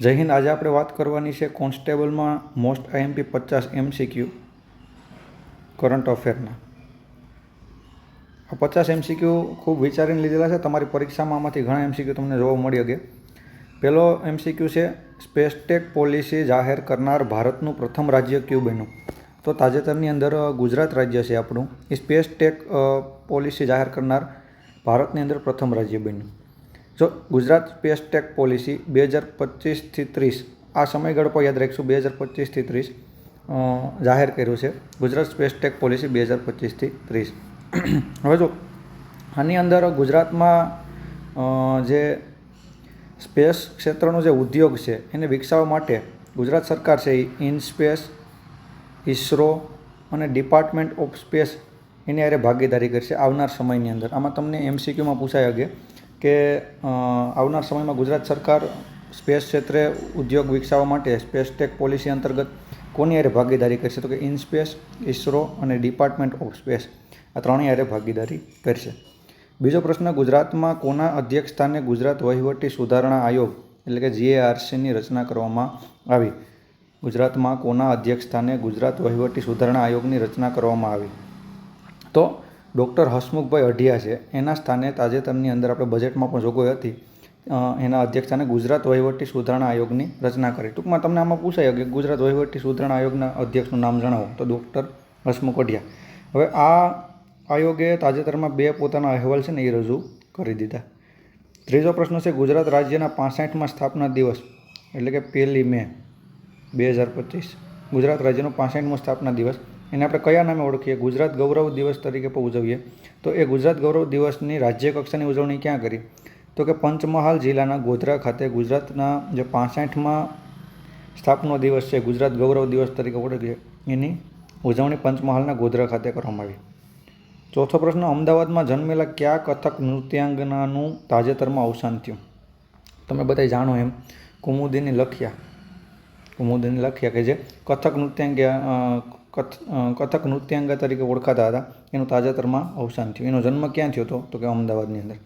જય હિન્દ. આજે આપણે વાત કરવાની છે કોન્સ્ટેબલમાં મોસ્ટ આઈએમપી પચાસ એમસીક્યુ કરંટ અફેરના. આ પચાસ એમસીક્યુ ખૂબ વિચારીને લીધેલા છે. તમારી પરીક્ષામાં આમાંથી ઘણા એમસીક્યુ તમને જોવા મળી શકે. પહેલો એમસીક્યુ છે સ્પેસટેક પોલિસી જાહેર કરનાર ભારતનું પ્રથમ રાજ્ય ક્યુ બન્યું તો તાજેતરની અંદર ગુજરાત રાજ્ય છે આપણું. એ સ્પેસટેક પોલિસી જાહેર કરનાર ભારતની અંદર પ્રથમ રાજ્ય બન્યું. જો ગુજરાત સ્પેસ ટેક પોલિસી બે હજાર પચીસથી ત્રીસ, આ સમયગાળો યાદ રાખીશું, બે હજાર પચીસથી ત્રીસ જાહેર કર્યું છે. ગુજરાત સ્પેસ ટેક પોલિસી બે હજાર પચીસથી ત્રીસ. હવે જો, આની અંદર ગુજરાતમાં જે સ્પેસ ક્ષેત્રનો જે ઉદ્યોગ છે, એને વિકસાવવા માટે ગુજરાત સરકાર છે એ ઇનસ્પેસ ઇસરો અને ડિપાર્ટમેન્ટ ઓફ સ્પેસ એની અરે ભાગીદારી કરશે આવનાર સમયની અંદર. આમાં તમને એમસીક્યુમાં પૂછાય કે કે આવનાર સમયમાં ગુજરાત સરકાર સ્પેસ ક્ષેત્રે ઉદ્યોગ વિકસાવવા માટે સ્પેસ ટેક પોલિસી અંતર્ગત કોની હારે ભાગીદારી કરશે? તો કે ઇનસ્પેસ ઇસરો અને ડિપાર્ટમેન્ટ ઓફ સ્પેસ આ ત્રણેય હારે ભાગીદારી કરશે. બીજો પ્રશ્ન, ગુજરાતમાં કોના અધ્યક્ષ સ્થાને ગુજરાત વહીવટી સુધારણા આયોગ એટલે કે જીએઆરસીની રચના કરવામાં આવી? ગુજરાતમાં કોના અધ્યક્ષ સ્થાને ગુજરાત વહીવટી સુધારણા આયોગની રચના કરવામાં આવી? તો ડૉક્ટર હસમુખભાઈ અઢિયા છે. એના સ્થાને તાજેતરની અંદર આપણે બજેટમાં પણ જોગવાઈ હતી. એના અધ્યક્ષ સ્થાને ગુજરાત વહીવટી સુધારણા આયોગની રચના કરી. ટૂંકમાં તમને આમાં પૂછાય કે ગુજરાત વહીવટી સુધારણા આયોગના અધ્યક્ષનું નામ જણાવો. તો ડૉક્ટર હસમુખ અઢિયા. હવે આ આયોગે તાજેતરમાં બે પોતાના અહેવાલ છે ને એ રજૂ કરી દીધા. ત્રીજો પ્રશ્ન છે, ગુજરાત રાજ્યના પાસઠમાં સ્થાપના દિવસ એટલે કે પહેલી મે બે હજાર પચીસ. ગુજરાત રાજ્યનો પાસઠમો સ્થાપના દિવસ. એને આપણે કયા નામે ઓળખીએ? ગુજરાત ગૌરવ દિવસ તરીકે પણ ઉજવીએ. તો એ ગુજરાત ગૌરવ દિવસની રાજ્ય કક્ષાની ઉજવણી ક્યાં કરી? તો કે પંચમહાલ જિલ્લાના ગોધરા ખાતે ગુજરાતના જે પાસઠમાં સ્થાપનો દિવસ છે, ગુજરાત ગૌરવ દિવસ તરીકે ઓળખીએ, એની ઉજવણી પંચમહાલના ગોધરા ખાતે કરવામાં આવી. ચોથો પ્રશ્ન, અમદાવાદમાં જન્મેલા કયા કથક નૃત્યાંગનાનું તાજેતરમાં અવસાન થયું? તમે બધા જાણો એમ. કુમુદીની લખ્યા. કુમુદીની લખ્યા કે જે કથક નૃત્યાંગ કથક નૃત્યાંગ તરીકે ઓળખાતા હતા. એનું તાજેતરમાં અવસાન થયું. એનો જન્મ ક્યાં થયો હતો? તો કે અમદાવાદની અંદર.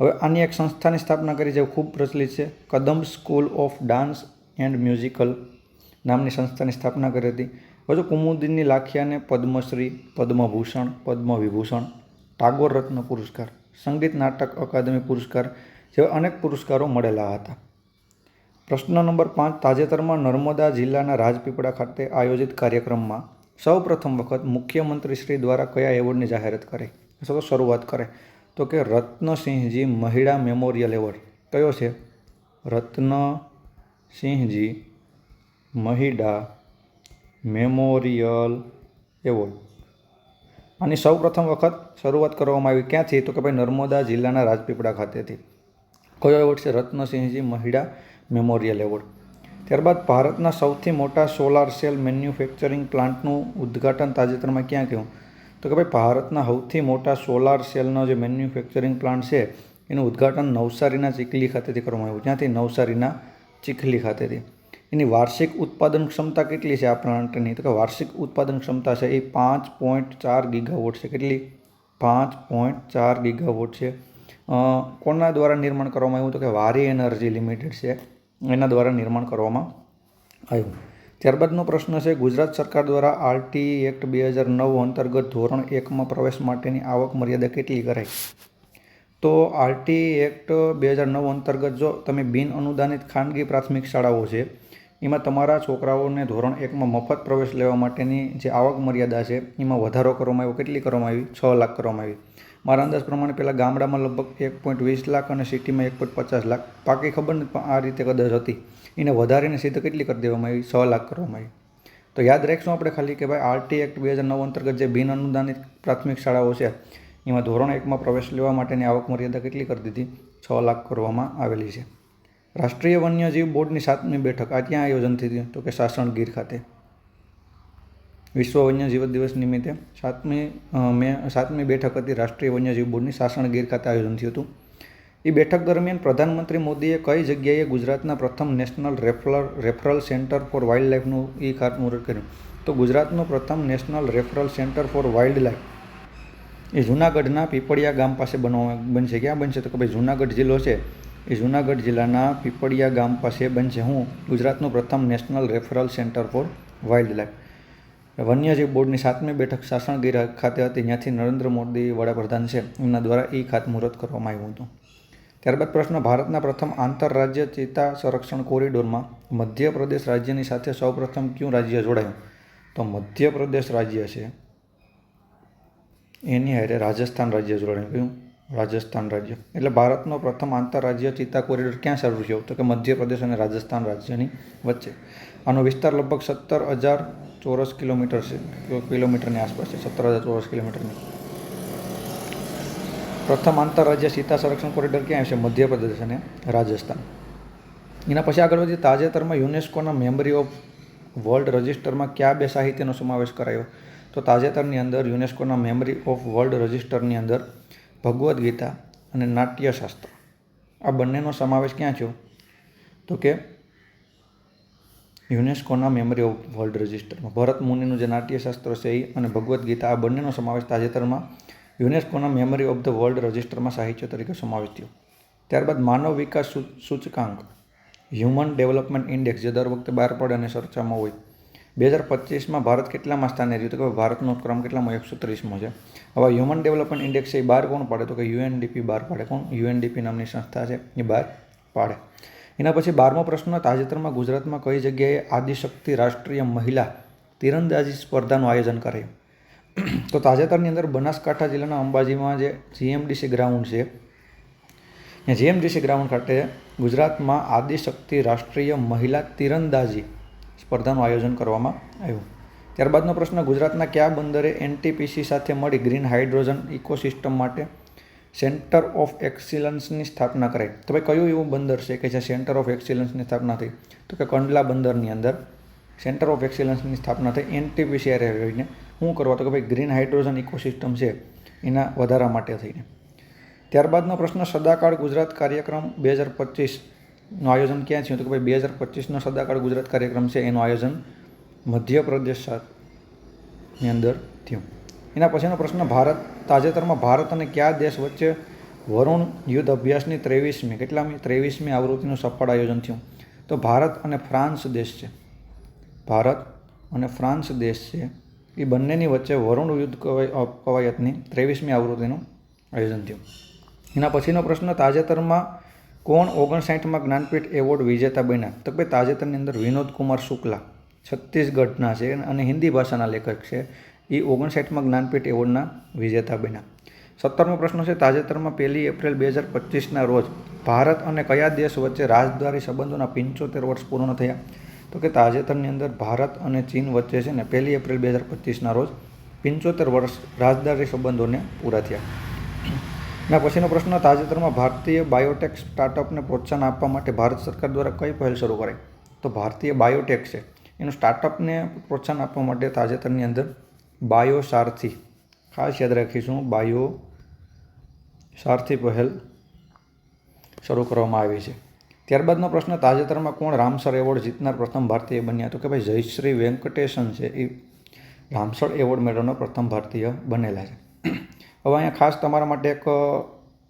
હવે આની એક સંસ્થાની સ્થાપના કરી જે ખૂબ પ્રચલિત છે. Kadam school of dance and musical નામની સંસ્થાની સ્થાપના કરી હતી. હજુ કુમુદીનની લાખિયાને પદ્મશ્રી, પદ્મભૂષણ, પદ્મવિભૂષણ, ટાગોર રત્ન પુરસ્કાર, સંગીત નાટક અકાદમી પુરસ્કાર જેવા અનેક પુરસ્કારો મળેલા હતા. પ્રશ્ન નંબર પાંચ, તાજેતરમાં નર્મદા જિલ્લાના રાજપીપળા ખાતે આયોજિત કાર્યક્રમમાં સૌ પ્રથમ વખત મુખ્યમંત્રી શ્રી દ્વારા કયા એવોર્ડની જાહેરાત કરે? અથવા શરૂઆત કરે. તો કે રત્નસિંહજી મહિળા મેમોરિયલ એવોર્ડ. કયો છે? Ratnasinhji Mahida memorial award. આની સૌ પ્રથમ વખત શરૂઆત કરવામાં આવી ક્યાંથી? તો કે ભાઈ નર્મદા જિલ્લાના રાજપીપળા ખાતેથી. કયો એવોર્ડ છે? રત્નસિંહજી મહિડા મેમોરિયલ એવોર્ડ ત્યારબાદ ભારતના સૌથી મોટા સોલાર સેલ મેન્યુફેક્ચરિંગ પ્લાન્ટનું ઉદ્ઘાટન તાજેતરમાં ક્યાં કહ્યું તો કે ભાઈ, ભારતના સૌથી મોટા સોલાર સેલનો જે મેન્યુફેક્ચરિંગ પ્લાન્ટ છે, એનું ઉદ્ઘાટન નવસારીના ચીખલી ખાતેથી કરવામાં આવ્યું. જ્યાંથી નવસારીના ચીખલી ખાતેથી. એની વાર્ષિક ઉત્પાદન ક્ષમતા કેટલી છે આ પ્લાન્ટની? તો કે વાર્ષિક ઉત્પાદન ક્ષમતા છે એ પાંચ પોઈન્ટ ચાર ગીગાવોટ છે. કેટલી? પાંચ પોઈન્ટ ચાર ગીગાવોટ છે. કોના દ્વારા નિર્માણ કરવામાં આવ્યું? તો કે વારી એનર્જી લિમિટેડ છે. એના દ્વારા નિર્માણ કરવામાં આવ્યું. ત્યારબાદનો પ્રશ્ન છે, ગુજરાત સરકાર દ્વારા આરટી એક્ટ બે હજાર નવ અંતર્ગત ધોરણ એકમાં પ્રવેશ માટેની આવક મર્યાદા કેટલી કરાઈ? તો આરટી એક્ટ બે હજાર નવ અંતર્ગત જો તમે બિન અનુદાનિત ખાનગી પ્રાથમિક શાળાઓ છે, એમાં તમારા છોકરાઓને ધોરણ એકમાં મફત પ્રવેશ લેવા માટેની જે આવક મર્યાદા છે, એમાં વધારો કરવામાં આવ્યો, કેટલી કરવામાં આવી? છ લાખ કરવામાં આવી. મારા અંદાજ પ્રમાણે પહેલાં ગામડામાં લગભગ એક પોઈન્ટ વીસ લાખ અને સિટીમાં એક પોઈન્ટ પચાસ લાખ. પાકી ખબર નથી પણ આ રીતે કદાચ હતી. એને વધારીને સીધો કેટલી કરી દેવામાં આવી? છ લાખ કરવામાં આવી. તો યાદ રાખીશું આપણે ખાલી કે ભાઈ આરટી એક્ટ બે હજાર નવ અંતર્ગત જે બિન અનુદાનિત પ્રાથમિક શાળાઓ છે, એમાં ધોરણ એકમાં પ્રવેશ લેવા માટેની આવક મર્યાદા કેટલી કરી દીધી? છ લાખ કરવામાં આવેલી છે. રાષ્ટ્રીય વન્યજીવ બોર્ડની સાતમી બેઠક આ ક્યાં આયોજન થઈ હતી તો કે સાસણ ગીર ખાતે. વિશ્વ વન્યજીવ દિવસ નિમિત્તે સાતમી મે, સાતમી બેઠક હતી રાષ્ટ્રીય વન્યજીવ બોર્ડની સાસણ ગીર ખાતે આયોજન થયું હતું. એ બેઠક દરમિયાન પ્રધાનમંત્રી મોદીએ કઈ જગ્યાએ ગુજરાતના પ્રથમ national referral referral centre for wild લાઈફનું એ ખાતમુહૂર્ત કર્યું? તો ગુજરાતનું પ્રથમ national referral centre for wild life એ જૂનાગઢના પીપળિયા ગામ પાસે બનવા, બનશે. ક્યાં બનશે? તો કે ભાઈ જૂનાગઢ જિલ્લો છે. એ જૂનાગઢ જિલ્લાના પીપળિયા ગામ પાસે બનશે હું, ગુજરાતનું પ્રથમ national referral centre for wild life વન્યજીવ બોર્ડની સાતમી બેઠક સાસણગીર ખાતે હતી. ત્યાંથી નરેન્દ્ર મોદી વડાપ્રધાન છે. એમના દ્વારા એ ખાતમુહૂર્ત કરવામાં આવ્યું હતું. ત્યારબાદ પ્રશ્ન, ભારતના પ્રથમ આંતરરાજ્ય ચિત્તા સંરક્ષણ કોરિડોરમાં મધ્યપ્રદેશ રાજ્યની સાથે સૌપ્રથમ કયું રાજ્ય જોડાયું? તો મધ્યપ્રદેશ રાજ્ય છે. એની હારે રાજસ્થાન રાજ્ય જોડાયું. કયું? રાજસ્થાન રાજ્ય. એટલે ભારતનો પ્રથમ આંતરરાજ્ય ચિત્તા કોરિડોર ક્યાં શરૂ થયો? તો કે મધ્યપ્રદેશ અને રાજસ્થાન રાજ્યની વચ્ચે. આનો વિસ્તાર લગભગ સત્તર હજાર ચોરસ કિલોમીટર છે. કિલોમીટરની આસપાસ છે, સત્તર હજાર ચોરસ કિલોમીટરની. પ્રથમ આંતરરાજ્ય સીતા સંરક્ષણ કોરિડોર ક્યાં છે? મધ્યપ્રદેશ અને રાજસ્થાન. એના પછી આગળ વધી તાજેતરમાં યુનેસ્કોના મેમરી ઓફ વર્લ્ડ રજિસ્ટરમાં કયા બે સાહિત્યનો સમાવેશ કરાયો? તો તાજેતરની અંદર યુનેસ્કોના મેમરી ઓફ વર્લ્ડ રજિસ્ટરની અંદર ભગવદ્ ગીતા અને નાટ્યશાસ્ત્ર. આ બંનેનો સમાવેશ ક્યાં થયો? તો કે યુનેસ્કોના મેમરી ઓફ વર્લ્ડ રજિસ્ટરમાં. ભરત મુનિનું જે નાટ્યશાસ્ત્ર છે એ અને ભગવદ્ ગીતા આ બંનેનો સમાવેશ તાજેતરમાં યુનેસ્કોના મેમરી ઓફ ધ વર્લ્ડ રજિસ્ટરમાં સાહિત્ય તરીકે સમાવેશ થયો. ત્યારબાદ માનવ વિકાસ સૂચકાંક, હ્યુમન ડેવલપમેન્ટ ઇન્ડેક્સ, જે દર વખતે બહાર પડે અને ચર્ચામાં હોય. બે હજાર પચીસમાં ભારત કેટલામાં સ્થાને રહ્યું તો કે ભારતનો ક્રમ કેટલામાં? એકસો ત્રીસમાં છે. હવે હ્યુમન ડેવલપમેન્ટ ઇન્ડેક્સ એ બહાર કોણ પાડે? તો કે યુએનડીપી બહાર પાડે. કોણ? યુએનડીપી નામની સંસ્થા છે એ બહાર પાડે. એના પછી બારમો પ્રશ્ન તાજેતરમાં ગુજરાતમાં કઈ જગ્યાએ આદિશક્તિ રાષ્ટ્રીય મહિલા તીરંદાજી સ્પર્ધાનું આયોજન કરે? તો તાજેતરની અંદર બનાસકાંઠા જિલ્લાના અંબાજીમાં જે જીએમડીસી ગ્રાઉન્ડ છે ને જીએમડીસી ગ્રાઉન્ડ ખાતે ગુજરાતમાં આદિશક્તિ રાષ્ટ્રીય મહિલા તીરંદાજી સ્પર્ધાનું આયોજન કરવામાં આવ્યું. ત્યારબાદનો પ્રશ્ન, ગુજરાતના કયા બંદરે એનટીપીસી સાથે મળી ગ્રીન હાઇડ્રોજન ઇકોસિસ્ટમ માટે સેન્ટર ઓફ એક્સિલન્સની સ્થાપના કરાઈ. તો ભાઈ કયું એવું બંદર છે કે જે સેન્ટર ઓફ એક્સિલન્સની સ્થાપના થઈ? તો કે કંડલા બંદરની અંદર સેન્ટર ઓફ એક્સિલન્સની સ્થાપના થઈ, એનટીપીસી રહીને. શું કરવા? તો કે ભાઈ ગ્રીન હાઇડ્રોજન ઇકોસિસ્ટમ છે, એના વધારા માટે થઈને. ત્યારબાદનો પ્રશ્ન, સદાકાળ ગુજરાત કાર્યક્રમ બે હજાર પચીસનું આયોજન ક્યાં થયું? તો કે ભાઈ બે હજાર પચીસનો સદાકાળ ગુજરાત કાર્યક્રમ છે, એનું આયોજન મધ્યપ્રદેશની અંદર થયું. એના પછીનો પ્રશ્ન, ભારત, તાજેતરમાં ભારત અને કયા દેશ વચ્ચે વરુણ યુદ્ધ અભ્યાસની ત્રેવીસમી, કેટલામી ત્રેવીસમી આવૃત્તિનું સફળ આયોજન થયું? તો ભારત અને ફ્રાન્સ દેશ છે. ભારત અને ફ્રાન્સ દેશ છે. એ બંનેની વચ્ચે વરુણ યુદ્ધ કવાય કવાયતની ત્રેવીસમી આવૃત્તિનું આયોજન થયું. એના પછીનો પ્રશ્ન, તાજેતરમાં કોણ ઓગણસાઠમાં જ્ઞાનપીઠ એવોર્ડ વિજેતા બન્યા? તો ભાઈ તાજેતરની અંદર વિનોદ કુમાર શુક્લા, છત્તીસગઢના છે અને હિન્દી ભાષાના લેખક છે. એ ઓગણસાઠમાં જ્ઞાનપીઠ એવોર્ડના વિજેતા બન્યા સત્તરમો પ્રશ્ન છે, તાજેતરમાં પહેલી એપ્રિલ બે હજાર પચીસના રોજ ભારત અને કયા દેશ વચ્ચે રાજદ્વારી સંબંધોના પંચોતેર વર્ષ પૂર્ણ થયા? તો કે તાજેતરની અંદર ભારત અને ચીન વચ્ચે છે ને, પહેલી એપ્રિલ બે હજાર પચીસના રોજ પંચોતેર વર્ષ રાજદ્વારી સંબંધોને પૂરા થયા. ના, પછીનો પ્રશ્ન, તાજેતરમાં ભારતીય બાયોટેક સ્ટાર્ટઅપને પ્રોત્સાહન આપવા માટે ભારત સરકાર દ્વારા કઈ પહેલ શરૂ કરાઈ? તો ભારતીય બાયોટેક છે, એનું સ્ટાર્ટઅપને પ્રોત્સાહન આપવા માટે તાજેતરની અંદર બાયો સારથી ખાસ યાદ રાખીશું બાયો સારથી પહેલ શરૂ કરવામાં આવી છે. ત્યારબાદનો પ્રશ્ન, તાજેતરમાં કોણ રામસર એવોર્ડ જીતનાર પ્રથમ ભારતીય બન્યા? તો કે ભાઈ, જયશ્રી વેંકટેશન છે. એ રામસર એવોર્ડ મેળવનાર પ્રથમ ભારતીય બનેલા છે. હવે અહીંયા ખાસ તમારા માટે એક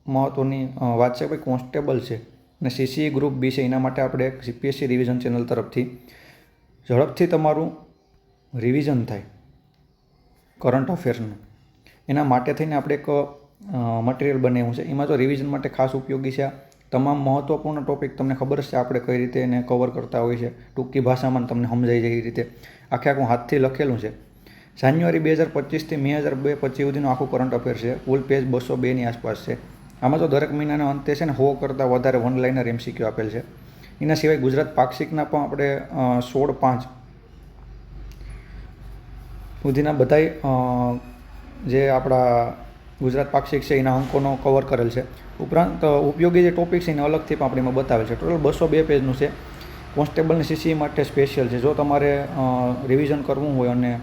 મહત્ત્વની વાત છે ભાઈ, કોન્સ્ટેબલ છે અને સીસી ગ્રુપ બી છે. એના માટે આપણે એક સીપીએસસી રિવિઝન ચેનલ તરફથી ઝડપથી તમારું રિવિઝન થાય. કરંટ અફેર્સનું. એના માટે થઈને આપણે એક મટીરિયલ બનાવ્યું છે. એમાં તો રિવિઝન માટે ખાસ ઉપયોગી છે તમામ મહત્ત્વપૂર્ણ ટોપિક તમને ખબર છે આપણે કઈ રીતે એને કવર કરતા હોઈએ છીએ. ટૂંકી ભાષામાં તમને સમજાઈ જાય એ રીતે. આખે આખું હાથથી લખેલું છે. જાન્યુઆરી બે હજાર પચીસથી મે હજાર બે પચીસ સુધીનું આખું કરંટ અફેર છે. કુલ પેજ બસો બેની આસપાસ છે. આમાં તો દરેક મહિનાના અંતે છે ને હો કરતાં વધારે વન લાઇનર એમસીક્યુ આપેલ છે. એના સિવાય ગુજરાત પાક્ષિકના પણ આપણે સોળ પાંચ સુધીના બધાય જે આપણા ગુજરાત પાક્ષિક છે, એના અંકોનો કવર કરેલ છે. ઉપરાંત ઉપયોગી જે ટોપિક છે એને અલગથી પણ આપણે એમાં બતાવેલ છે. ટોટલ બસો બે પેજનું છે. કોન્સ્ટેબલની સીસી માટે સ્પેશિયલ છે. જો તમારે રિવિઝન કરવું હોય અને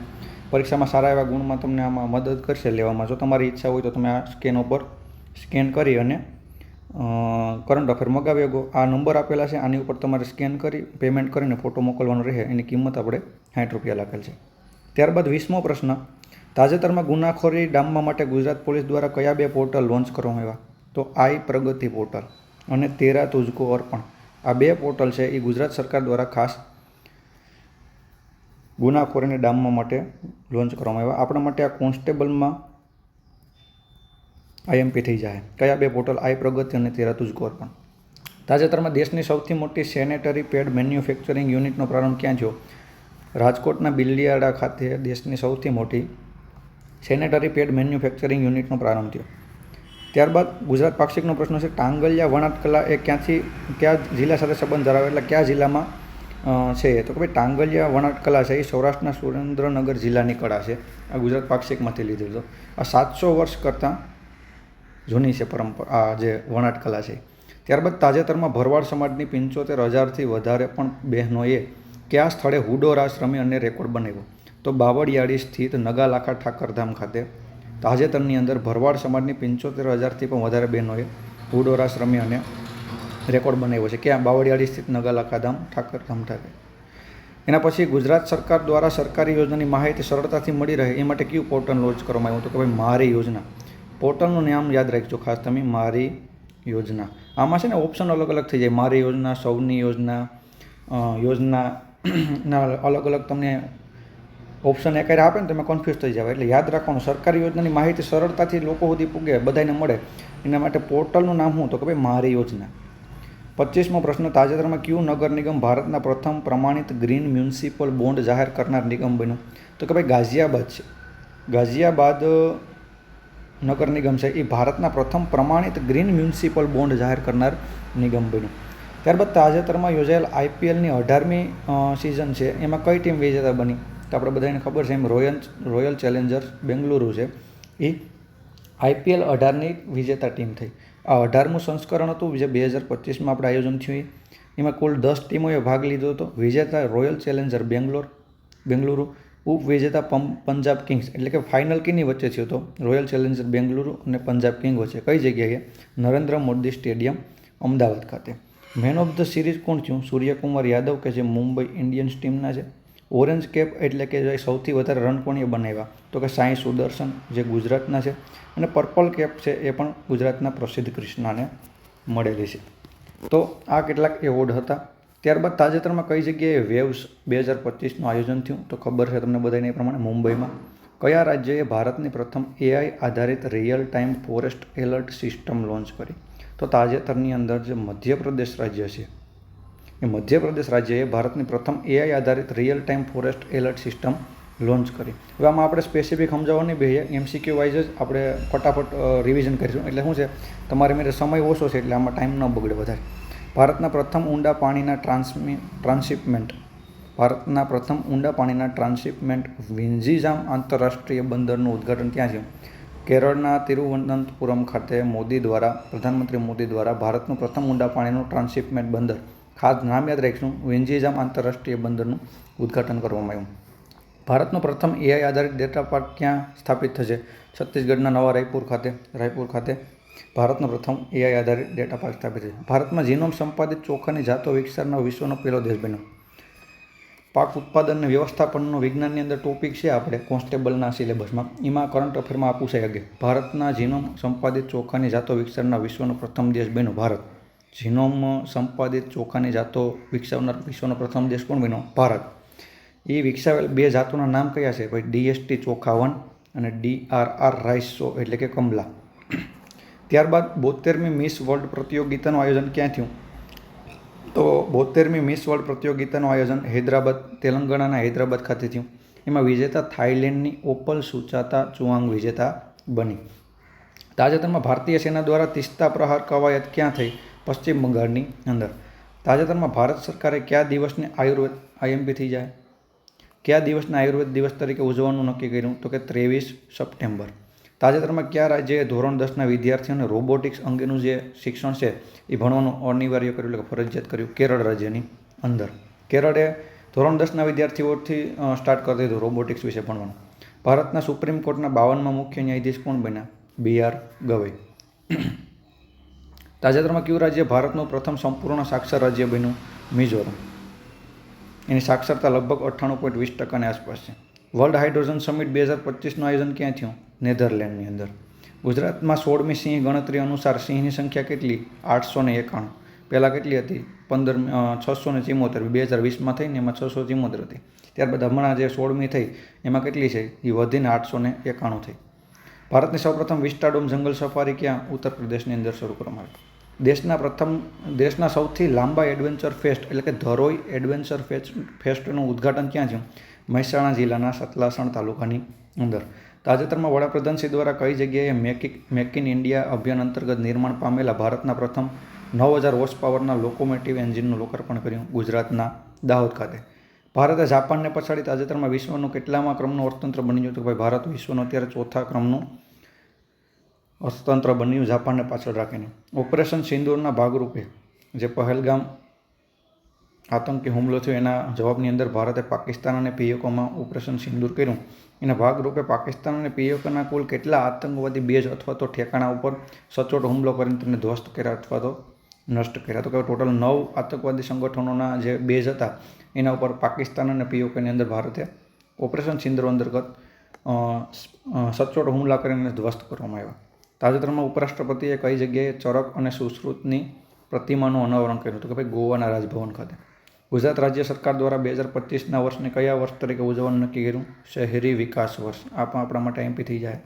પરીક્ષામાં સારા એવા ગુણમાં તમને આમાં મદદ કરશે લેવામાં, જો તમારી ઈચ્છા હોય તો તમે આ સ્કેન ઉપર સ્કેન કરી અને કરંટ અફેર મગાવી શકો. આ નંબર આપેલા છે. આની ઉપર તમારે સ્કેન કરી પેમેન્ટ કરીને ફોટો મોકલવાનો રહે. એની કિંમત આપણે સાઠ રૂપિયા લખેલ છે. ત્યારબાદ વીસમો પ્રશ્ન. તાજેતરમાં ગુનાખોરી ડામવા માટે ગુજરાત પોલીસ દ્વારા કયા બે પોર્ટલ લોન્ચ કરવામાં આવ્યા? તો આઈ પ્રગતિ પોર્ટલ અને તેરા તુજકો અર્પણ. આ બે પોર્ટલ છે એ ગુજરાત સરકાર દ્વારા ખાસ ગુનાખોરીને ડામવા માટે લોન્ચ કરવામાં આવ્યા. આપણા માટે આ કોન્સ્ટેબલમાં આઈએમપી થઈ જાય. કયા બે પોર્ટલ? આઈ પ્રગતિ અને તેરા તુજકો અર્પણ. તાજેતરમાં દેશની સૌથી મોટી સેનેટરી પેડ મેન્યુફેક્ચરિંગ યુનિટનો પ્રારંભ ક્યાં થયો? રાજકોટના બિલિયાડા ખાતે દેશની સૌથી મોટી સેનેટરી પેડ મેન્યુફેક્ચરિંગ યુનિટનો પ્રારંભ થયો. ત્યારબાદ ગુજરાત પાક્ષિકનો પ્રશ્ન છે, ટાંગલિયા વણાટ કલા એ ક્યાંથી, કયા જિલ્લા સાથે સંબંધ ધરાવે? એટલે કયા જિલ્લામાં છે તો કે ભાઈ, ટાંગલિયા વણાટ કલા છે એ સૌરાષ્ટ્રના સુરેન્દ્રનગર જિલ્લાની કળા છે. આ ગુજરાત પાક્ષિકમાંથી લીધેલું આ સાતસો વર્ષ કરતાં જૂની છે પરંપરા આ જે વણાટ કલા છે ત્યારબાદ તાજેતરમાં ભરવાડ સમાજની પંચોતેર હજારથી વધારે પણ બહેનોએ કયા સ્થળે હુડો રાસ રમી અને રેકોર્ડ બનાવ્યો. તો બાવળિયાળી સ્થિત નગાલાખા ઠાકરધામ ખાતે તાજેતરની અંદર ભરવાડ સમાજની પંચોતેર હજારથી પણ વધારે બહેનોએ હુડો રાસ રમી અને રેકોર્ડ બનાવ્યો છે. ક્યાં બાવળિયાળી સ્થિત નગાલાખા ધામ ઠાકરધામ ખાતે. એના પછી ગુજરાત સરકાર દ્વારા સરકારી યોજનાની માહિતી સરળતાથી મળી રહે એ માટે કયું પોર્ટલ લોન્ચ કરવામાં આવ્યું તો કે ભાઈ મારી યોજના. પોર્ટલનું નામ યાદ રાખજો, ખાસ તમે મારી યોજના. આમાં છે ને ઓપ્શન અલગ અલગ થઈ જાય. મારી યોજના, સૌની યોજના યોજના ના, અલગ અલગ, તમને ઓપ્શન એક આપે ને તમે કન્ફ્યુઝ થઈ જાવ એટલે યાદ રાખવાનું, સરકારી યોજનાની માહિતી સરળતાથી લોકો સુધી પૂગે બધાને મળે. એના માટે પોર્ટલનું નામ શું? તો કે ભાઈ, મારી યોજના. પચીસમો પ્રશ્ન, તાજેતરમાં કયું નગર નિગમ ભારતના પ્રથમ પ્રમાણિત ગ્રીન મ્યુનિસિપલ બોન્ડ જાહેર કરનાર નિગમ બન્યું? તો કે ભાઈ, ગાઝિયાબાદ છે. ગાઝિયાબાદ નગર નિગમ છે. એ ભારતના પ્રથમ પ્રમાણિત ગ્રીન મ્યુનિસિપલ બોન્ડ જાહેર કરનાર નિગમ બન્યું. ત્યારબાદ તાજેતરમાં યોજાયેલ આઈપીએલની અઢારમી સિઝન છે. એમાં કઈ ટીમ વિજેતા બની? તો આપણે બધાને ખબર છે, એમ રોયલ રોયલ ચેલેન્જર્સ બેંગલુરુ છે. એ આઈપીએલ અઢારની વિજેતા ટીમ થઈ. આ અઢારમું સંસ્કરણ હતું, જે બે હજાર પચીસમાં આપણે આયોજન થયું. એમાં કુલ દસ ટીમોએ ભાગ લીધો હતો. વિજેતા રોયલ ચેલેન્જર બેંગ્લોર, બેંગલુરુ. ઉપવિજેતા પંજાબ કિંગ્સ. એટલે કે ફાઇનલ કિની વચ્ચે થયો હતો. રોયલ ચેલેન્જર બેંગલુરુ અને પંજાબ કિંગ વચ્ચે. કઈ જગ્યાએ? નરેન્દ્ર મોદી સ્ટેડિયમ, અમદાવાદ ખાતે. મેન ઓફ ધ સિરીઝ કોણ થયું સૂર્યકુમાર યાદવ કે જે મુંબઈ ઇન્ડિયન્સ ટીમના છે? ઓરેન્જ કેપ એટલે કે જે સૌથી વધારે રન કોણીએ બનાવ્યા? તો કે સાંઈ સુદર્શન, જે ગુજરાતના છે. અને પર્પલ કેપ છે, એ પણ ગુજરાતના પ્રસિદ્ધ કૃષ્ણાને મળેલી છે. તો આ કેટલાક એવોર્ડ હતા. ત્યારબાદ તાજેતરમાં કઈ જગ્યાએ વેવ્સ બે હજાર પચીસનું આયોજન થયું? તો ખબર છે તમને બધાને એ પ્રમાણે મુંબઈમાં. કયા રાજ્યએ ભારતની પ્રથમ એઆઈ આધારિત real time forest alert system launch કરી? તો તાજેતરની અંદર જે મધ્યપ્રદેશ રાજ્ય છે, એ મધ્યપ્રદેશ રાજ્યએ ભારતની પ્રથમ એઆઈ આધારિત real time forest alert system launch કરી. હવે આમાં આપણે સ્પેસિફિક સમજાવવાની બે એમસીક્યુ વાઇઝ જ આપણે ફટાફટ રિવિઝન કરીશું. એટલે શું છે? તમારે મેરે સમય ઓછો છે, એટલે આમાં ટાઈમ ન બગડે વધારે. ભારતના પ્રથમ ઊંડા પાણીના ટ્રાન્સમી ટ્રાન્સશિપમેન્ટ ભારતના પ્રથમ ઊંડા પાણીના ટ્રાન્સશિપમેન્ટ વિન્ઝીઝામ આંતરરાષ્ટ્રીય બંદરનું ઉદ્ઘાટન ક્યાં છે કેરળના તિરુવનંતપુરમ ખાતે મોદી દ્વારા, પ્રધાનમંત્રી મોદી દ્વારા ભારતનું પ્રથમ ઊંડા પાણીનું ટ્રાન્સશિપમેન્ટ બંદર, ખાસ નામ યાદ રાખીશું વિન્ઝીઝામ આંતરરાષ્ટ્રીય બંદરનું ઉદ્ઘાટન કરવામાં આવ્યું. ભારતનો પ્રથમ એઆઈ આધારિત ડેટા પાર્ક ક્યાં સ્થાપિત થશે? છત્તીસગઢના નવા રાયપુર ખાતે રાયપુર ખાતે ભારતનો પ્રથમ એઆઈ આધારિત ડેટા પાર્ક સ્થાપિત છે ભારતમાં જીનોમ સંપાદિત ચોખાની જાતો વિકસાવનાર વિશ્વનો પહેલો દેશ બન્યો પાક ઉત્પાદન અને વ્યવસ્થાપનનો વિજ્ઞાનની અંદર ટોપિક છે આપણે કોન્સ્ટેબલના સિલેબસમાં એમાં કરંટ અફેરમાં આપવું છે શકે ભારતના જીનોમ સંપાદિત ચોખાની જાતો વિકસાવનાર વિશ્વનો પ્રથમ દેશ બન્યો ભારત. જીનોમ સંપાદિત ચોખાની જાતો વિકસાવનાર વિશ્વનો પ્રથમ દેશ કોણ બન્યો? ભારત. એ વિકસાવેલ બે જાતોના નામ કયા છે? ભાઈ ડીએસટી ચોખા વન અને ડીઆરઆર રાઈસ એટલે કે કમલા. ત્યારબાદ બોતેરમી મિસ વર્લ્ડ પ્રતિયોગિતાનું આયોજન ક્યાં થયું? તો બોતેરમી મિસ વર્લ્ડ પ્રતિયોગિતાનું આયોજન હૈદરાબાદ, તેલંગાણાના હૈદરાબાદ ખાતે થયું. એમાં વિજેતા થાઇલેન્ડની ઓપલ સુચાતા ચુઆંગ વિજેતા બની. તાજેતરમાં ભારતીય સેના દ્વારા તિસ્તા પ્રહાર કવાયત ક્યાં થઈ? પશ્ચિમ બંગાળની અંદર. તાજેતરમાં ભારત સરકારે કયા દિવસને આયુર્વેદ આઈએમપી થઈ જાય? કયા દિવસને આયુર્વેદ દિવસ તરીકે ઉજવવાનું નક્કી કર્યું? તો કે ત્રેવીસ સપ્ટેમ્બર. તાજેતરમાં કયા રાજ્યએ ધોરણ દસના વિદ્યાર્થીઓને રોબોટિક્સ અંગેનું જે શિક્ષણ છે, એ ભણવાનું અનિવાર્ય કર્યું એટલે ફરજિયાત કર્યું કેરળ રાજ્યની અંદર. કેરળે ધોરણ દસના વિદ્યાર્થીઓથી સ્ટાર્ટ કરી દીધું રોબોટિક્સ વિશે ભણવાનું. ભારતના સુપ્રીમ કોર્ટના બાવનમાં મુખ્ય ન્યાયાધીશ કોણ બન્યા? B R Gavai. તાજેતરમાં કયું રાજ્ય ભારતનું પ્રથમ સંપૂર્ણ સાક્ષર રાજ્ય બન્યું? મિઝોરમ. એની સાક્ષરતા લગભગ અઠ્ઠાણું પોઈન્ટ વીસ ટકાની આસપાસ છે. વર્લ્ડ હાઇડ્રોજન સમિટ બે હજાર પચીસનું આયોજન ક્યાં થયું? નેધરલેન્ડની અંદર. ગુજરાતમાં સોળમી સિંહ ગણતરી અનુસાર સિંહની સંખ્યા કેટલી? આઠસો ને એકાણું. પહેલાં કેટલી હતી? પંદર છસો ને ચિમોતેર. બે હજાર વીસમાં થઈને એમાં છસો ચિમોતેર હતી. ત્યારબાદ હમણાં જે સોળમી થઈ, એમાં કેટલી છે? એ વધીને આઠસો ને એકાણું થઈ. ભારતની સૌપ્રથમ વિસ્ટાડોમ જંગલ સફારી ક્યાં? ઉત્તર પ્રદેશની અંદર શરૂ કરવામાં આવી. દેશના પ્રથમ, દેશના સૌથી લાંબા એડવેન્ચર ફેસ્ટ, એટલે કે ધરોઈ એડવેન્ચર ફેસ્ટ, ફેસ્ટનું ઉદ્ઘાટન ક્યાં છે મહેસાણા જિલ્લાના સતલાસણ તાલુકાની અંદર. તાજેતરમાં વડાપ્રધાન શ્રી દ્વારા કઈ જગ્યાએ મેક મેક ઇન ઇન્ડિયા અભિયાન અંતર્ગત નિર્માણ પામેલા ભારતના પ્રથમ નવ હજાર હોર્સ પાવરના લોકોમેટિવ એન્જિનનું લોકાર્પણ કર્યું ગુજરાતના દાહોદ ખાતે. ભારતે જાપાનને પછાડી તાજેતરમાં વિશ્વનું કેટલામાં ક્રમનું અર્થતંત્ર બન્યું હતું કે ભાઈ ભારત વિશ્વનું અત્યારે ચોથા ક્રમનું અર્થતંત્ર બન્યું, જાપાનને પાછળ રાખીને. ઓપરેશન સિંદૂરના ભાગરૂપે જે પહેલગામ આતંકી હુમલો થયો. એના જવાબની અંદર ભારતે પાકિસ્તાન અને પીએકોમાં ઓપરેશન સિંદૂર કર્યું. એના ભાગરૂપે પાકિસ્તાન અને પીએકોના કુલ કેટલા આતંકવાદી બેઝ અથવા તો ઠેકાણા ઉપર સચોટ હુમલો કરીને તેમને ધ્વસ્ત કર્યા અથવા તો નષ્ટ કર્યા? તો કે ટોટલ નવ આતંકવાદી સંગઠનોના જે બેઝ હતા, એના ઉપર પાકિસ્તાન અને પીઓકેની અંદર ભારતે ઓપરેશન સિંદૂર અંતર્ગત સચોટ હુમલા કરીને ધ્વસ્ત કરવામાં આવ્યા. તાજેતરમાં ઉપરાષ્ટ્રપતિએ કઈ જગ્યાએ ચરક અને સુશ્રુતની પ્રતિમાનું અનાવરણ કર્યું હતું કે ભાઈ ગોવાના રાજભવન ખાતે? ગુજરાત રાજ્ય સરકાર દ્વારા બે હજાર પચીસના વર્ષને કયા વર્ષ તરીકે ઉજવવાનું નક્કી કર્યું? શહેરી વિકાસ વર્ષ. આ પણ આપણા માટે એમપી થઈ જાય.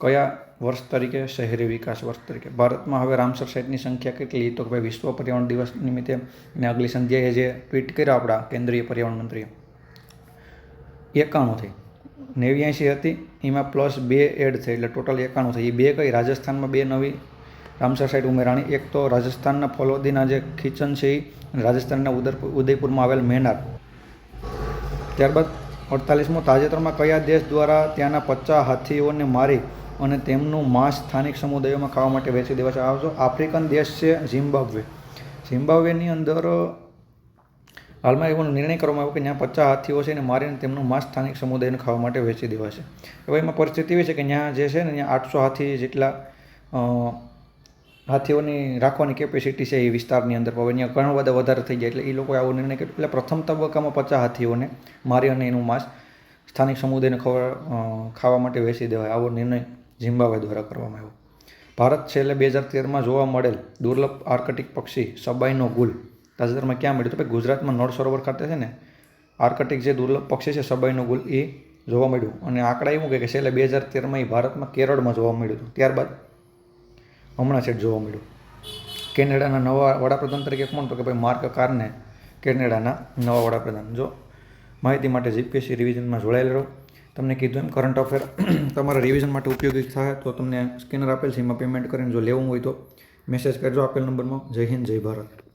કયા વર્ષ તરીકે? શહેરી વિકાસ વર્ષ તરીકે. ભારતમાં હવે રામસર સાઇટની સંખ્યા કેટલી? તો ભાઈ વિશ્વ પર્યાવરણ દિવસ નિમિત્તે મેં આગલી સંધ્યાએ જે ટ્વીટ કર્યા આપણા કેન્દ્રીય પર્યાવરણ મંત્રીએ. એકાણું થઈ. નેવ્યાસી હતી. એમાં પ્લસ બે એડ થઈ. એટલે ટોટલ એકાણું થઈ. એ બે કઈ? રાજસ્થાનમાં બે નવી રામસર સાઇટ ઉમેરાણી. એક તો રાજસ્થાનના ફલોદીના જે કિચન છે એ રાજસ્થાનના ઉદર ઉદયપુરમાં આવેલ મેનાર. ત્યારબાદ અડતાલીસમો, તાજેતરમાં કયા દેશ દ્વારા ત્યાંના પચાસ હાથીઓને મારી અને તેમનું માંસ સ્થાનિક સમુદાયોમાં ખાવા માટે વેચી દેવા છે? આવજો આફ્રિકન દેશ છે ઝિમ્બાબ્વે. ઝિમ્બાબ્વેની અંદર, હાલમાં એવો નિર્ણય કરવામાં આવ્યો કે ત્યાં પચાસ હાથીઓ છે ને મારીને તેમનું માંસ સ્થાનિક સમુદાયને ખાવા માટે વેચી દેવાશે હવે એમાં પરિસ્થિતિ એવી છે કે ત્યાં જે છે ને, ત્યાં આઠસો હાથી જેટલા હાથીઓની રાખવાની કેપેસિટી છે એ વિસ્તારની અંદર. હવે ત્યાં ઘણા બધા વધારે થઈ જાય એટલે એ લોકોએ આવો નિર્ણય કર્યો. એટલે પ્રથમ તબક્કામાં પચાસ હાથીઓને મારી અને એનું માંસ સ્થાનિક સમુદાયને ખવા ખાવા માટે વેચી દેવાય. આવો નિર્ણય ઝિમ્બાબ્વે દ્વારા કરવામાં આવ્યો. ભારત છેલ્લે બે હજાર તેરમાં જોવા મળેલ દુર્લભ આર્કટિક પક્ષી સબાઈનો ગુલ. તાજેતરમાં ક્યાં મળ્યું? તો ભાઈ ગુજરાતમાં નળ સરોવર ખાતે છે ને, આર્કટિક જે દુર્લભ પક્ષી છે સબાઈનો ગુલ, એ જોવા મળ્યું. અને આંકડા એવું કે છેલ્લે બે હજાર તેરમાં એ ભારતમાં કેરળમાં જોવા મળ્યું હતું. ત્યારબાદ હમણાં છેક જોવા મળ્યું. કેનેડાના નવા વડાપ્રધાન તરીકે કોણ? તો કે ભાઈ માર્ક કારને કેનેડાના નવા વડાપ્રધાન. જો માહિતી માટે જીપીએસસી રિવિઝનમાં જોડાયેલ રહો. તમને કીધું એમ કરંટ અફેર તમારા રિવિઝન માટે ઉપયોગી થાય તો તમને સ્કેનર આપેલ છે, એમાં પેમેન્ટ કરીને જો લેવું હોય તો મેસેજ કરજો આપેલ નંબરમાં. જય હિન્દ, જય ભારત.